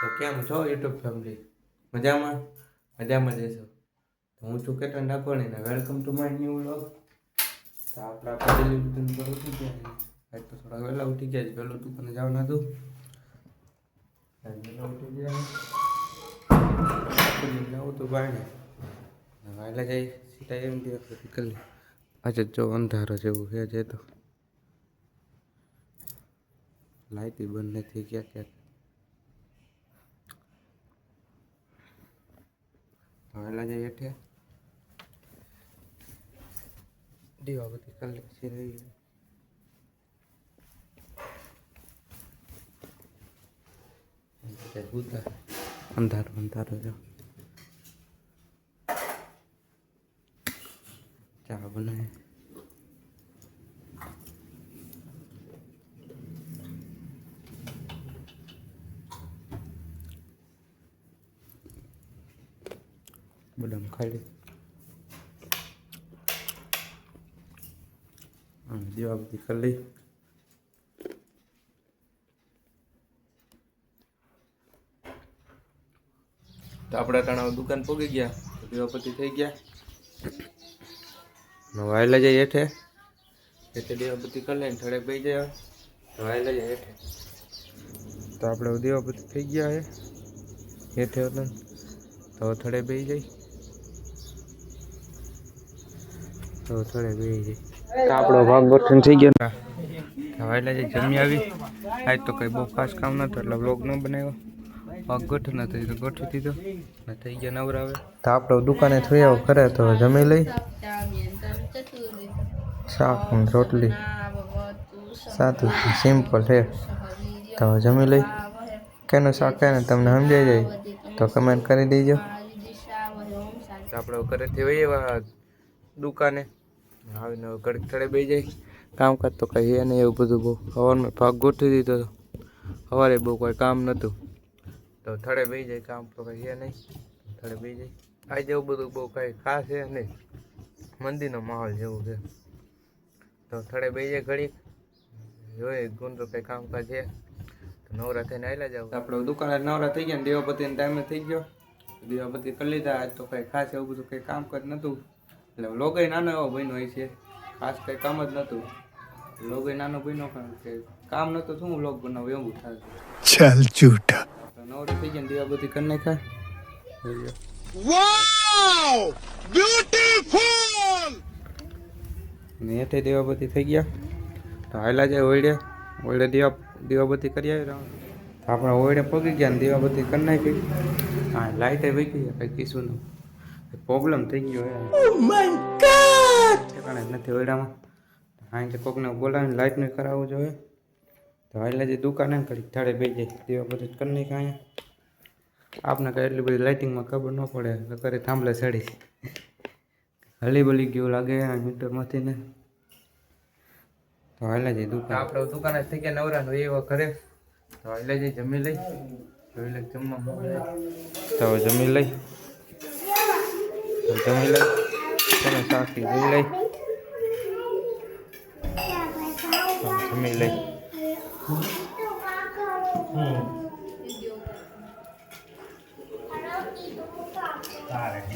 તો કેમ છો યુટ્યુબ ફેમિલી મજામાં? મજામાં જશો તો હું છું કેતન ડાકોણી ને welcome to my new vlog તો આપણે આપણે ડિલિવરી પર ઉઠી ગયા આજ તો થોડા વહેલા ઉઠી ગયા વહેલું દુકાને જવાનું હતું? વહેલા ઉઠી ગયા જવું તો બાયણે વહેલા જઈ સીધા એમ દિવસ નીકળી. આજે જો અંધારો જેવું છે જે તો. લાઇટ બંધ નથી ક્યાં ક્યાંક. વહેલા જઈ હેઠે દીવા બધી કરી પછી રહી ઉતા અંધારો અંધારો જો ચા બનાવે બદામ ખાઈ અને દીવા બધી કરી લઈ. તો આપણા ટાણા દુકાન પહોંચી ગયા દીવાપતિ થઈ ગયા. વાયલા જાય હેઠે. હેઠે દીવાપતિ કરી લઈને થડે બેસી જાય વાયલા જાય હેઠે. તો આપણે દીવાપતિ થઈ ગયા હે. હેઠે તો થોડે બેસી જાય. તો થોડે બે જાય આપણો ભાગ ગોઠણ થઈ ગયો. વાયલા જાય જમી આવી આજ તો કંઈ બહુ ખાસ કામ નતો એટલે બ્લોગ ન બનાવ્યો. ભાગ ગોઠણ નથી તો ગોઠવી દીધો ને થઈ ગયા નવરા આવે તો આપણો દુકાને થઈ આવો કરે તો જમી લઈ. શાક રોટલી. સાતું સિમ્પલ છે. તો જમી લઈ. કેનું શાક ને તમને સમજાઈ જાય તો કમેન્ટ કરી દેજો. આપણે ઘરેથી વહી આવ્યા દુકાને. આવીને હવે ઘડીક થડે બે જાય. કામકાજ તો કંઈ હે નહીં એવું બધું બહુ. સવારમાં ભાગ ગોઠવી દીધો હતો સવારે બહુ કોઈ કામ નહોતું. તો થડે બે જાય, કામ તો કંઈ હે નહીં. થડે બે જાય. આજે એવું બધું બહુ કાંઈ ખાસ છે નહીં. મંદિરનો માહોલ જેવું છે. તો થડે બે જાય ઘડીક. જોઈએ ગુંદરો કંઈ કામકાજ છે તો નવરા થઈને આવેલા જાવ આપણે દુકાને નવરા થઈ ગયા ને દેવાપતિનો ટાઈમે થઈ ગયો. દેવાપતિ કરી લીધા, આજ તો કંઈ ખાસ એવું બધું કંઈ કામકાજ નહોતું. એટલે લોગોય નાનો એવો બન્યો હોય છે. ખાસ કંઈ કામ જ નહોતું લોગોય નાનો બન્યો કે કામ નહોતું શું લોગ બનાવું એવું થાય. ચાલ ચૂટા નવરો થઈ ગયા દીવા બધી કરી નાખાય. વાવ બ્યુટીફુલ ને તે દીવાબત્તી થઈ ગયા. તો હાલા જાય ઓળે ઓળે દીવા દીવાબત્તી કરી આવી આપણે ઓળે પગી ગયા ને દીવાબત્તી કરી નાખી. હા લાઇટે વહી ગઈ. કઈ કીશું નહીં પ્રોબ્લેમ થઈ ગયો હે. ઠેકાણે નથી ઓયડામાં. હા કે કોકને બોલાવીને લાઇટને કરાવવું જોઈએ. તો હાયલા જે દુકાને કરી થાળે બે જાય. દીવાબત્તી કરી નહીં અહીંયા. આપને કાંઈ એટલી બધી લાઇટિંગમાં ખબર ન પડે એટલે કરે થાંભલે ચડી હલી બલી ગયું લાગે આ મીટરમાંથી ને. તો હાલે જઈ દુકાન. આપણે દુકાને થઈ ગયા નવરા નો એવા ઘરે. તો હાલે જઈ જમી લઈ. જોઈ લે જમવા તો જમી લઈ. તો જમી લઈ તમે સાખી જોઈ લઈ જમી લઈ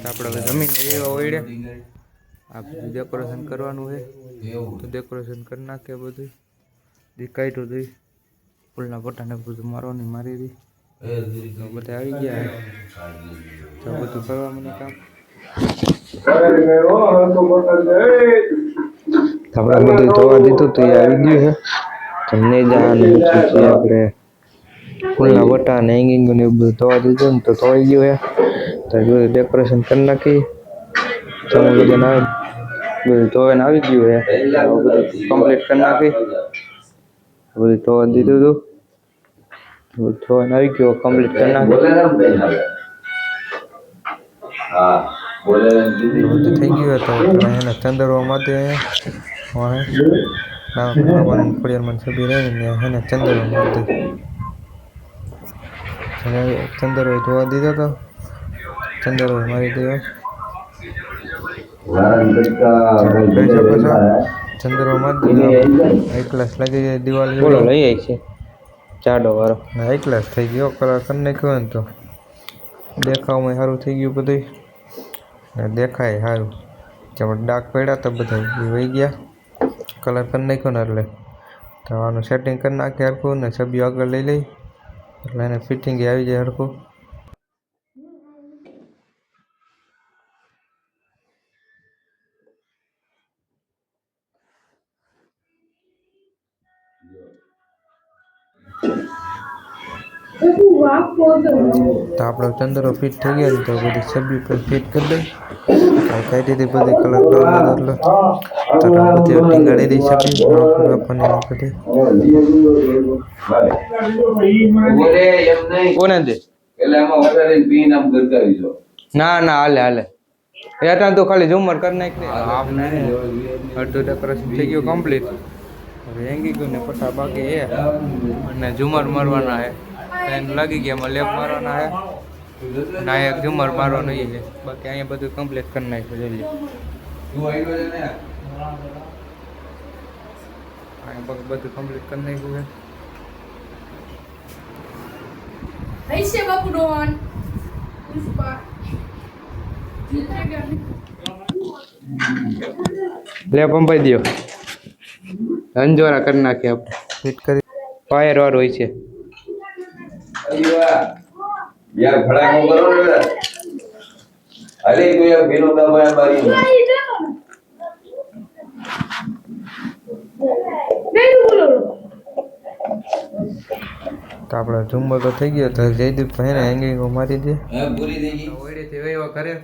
આપણે જમીન એવા ઓઈડે આ બધું ડેકોરેશન કરવાનું છે. તો ડેકોરેશન કરી નાખીએ બધું. તો દઈ ફૂલના પટ્ટાને બધું મારવાની મારી દી. બધા આવી ગયા. તો બધું કરવા મને કામ. આપણે બધું ધોવા દીધું તો એ આવી ગયું છે તમને જવાનું પછી આપણે ફૂલના વટા ને હેંગિંગ ને એવું બધું ધોવા દીધું ને તો ધોઈ ગયું છે તો બધું ડેકોરેશન કરી નાખી. તમે બધાને આવે બધું ધોવાઈને આવી ગયું છે બધું કમ્પ્લીટ કરી નાખી. બધું ધોવા દીધું હતું બધું ધોવાઈને આવી ગયું કમ્પ્લીટ કરી નાખી. બધું થઈ ગયું હતું એને ચંદરવા માટે નામ ખોડિયારમાં છબી રહી એને ચંદરવા માટે ચંદરવા ધોવા દીધો હતો ચંદરવા મારી દીધો. કહી શકો છો ચંદરવા મારી દીધો. એક ક્લાસ લાગી જાય દિવાળી બોલો લઈ આવી છે. ચાડો વાળો એકલાસ થઈ ગયો. કલર કરી નાખ્યો ને તો. દેખાવમાં સારું થઈ ગયું બધું દેખાય સારું જેમાં ડાક પડ્યા તો બધા એ વહી ગયા. કલર કરી નાખ્યો ને એટલે. તો આનું સેટિંગ કરી નાખીએ હરખું ને છબીઓ આગળ લઈ લઈ. એટલે એને ફિટિંગ આવી જાય હરખું. તો આપણો ચંદ્રો ફિટ થઈ ગયો ને તો બધી છબી પર ફિટ કરી દઈ કઈ દીધી બધી કલર કરવા એટલે તો બધી ટીંગાડી દઈ છબી. આપણને બધી બોલે એમ નહીં. કોને દે? ના ના હાલે હાલે. એટલે તો ખાલી ઝુમર કરી નાખ આપણે અડધું ડેકોરેશન થઈ ગયું કમ્પ્લીટ હવે એંગી ગયું ને પટ્ટા બાકી એ. અને ઝુમર મારવાના હે. એને લાગી ગયા એમાં લેપ મારવાના હે. ના એક ઝુમર મારવાનો એ છે બાકી અહીંયા બધું કમ્પ્લીટ કરી નાખ્યું જોઈએ તું આવ્યો છે ને અહીંયા બધું બધું કમ્પ્લીટ કરી નાખ્યું છે. લે પંપાઈ દો અંજોરા કરી નાખીએ આપણે ફાયર વાર હોય છે. અલી ભડા કો કરો ને અરે કોઈ યાર ભીનો દબાયા મારી. તો આપણે તો થઈ ગયો. તો જયદીપ ભાઈ ને હેંગિંગ મારી દે. હે પૂરી થઈ ગઈ. ઓયડેથી વહેવા કરે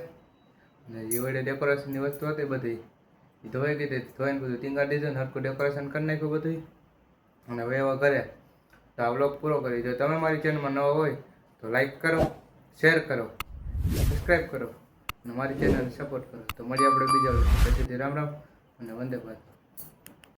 ને જે ડેકોરેશનની વસ્તુ હતી બધી. એ ધોઈ ગઈ હતી ધોઈને બધું ટીંગા દીધું ને હરકું ડેકોરેશન કરી નાખ્યું બધું અને વહેવા ઘરે. તો આ વ્લોગ પૂરો કરી જો તમે મારી ચેનલમાં નવા હોય તો લાઈક કરો શેર કરો સબસ્ક્રાઈબ કરો અને મારી ચેનલને સપોર્ટ કરો. તો મળીએ આપણે બીજા પછી રામ રામ અને વંદે ભારત.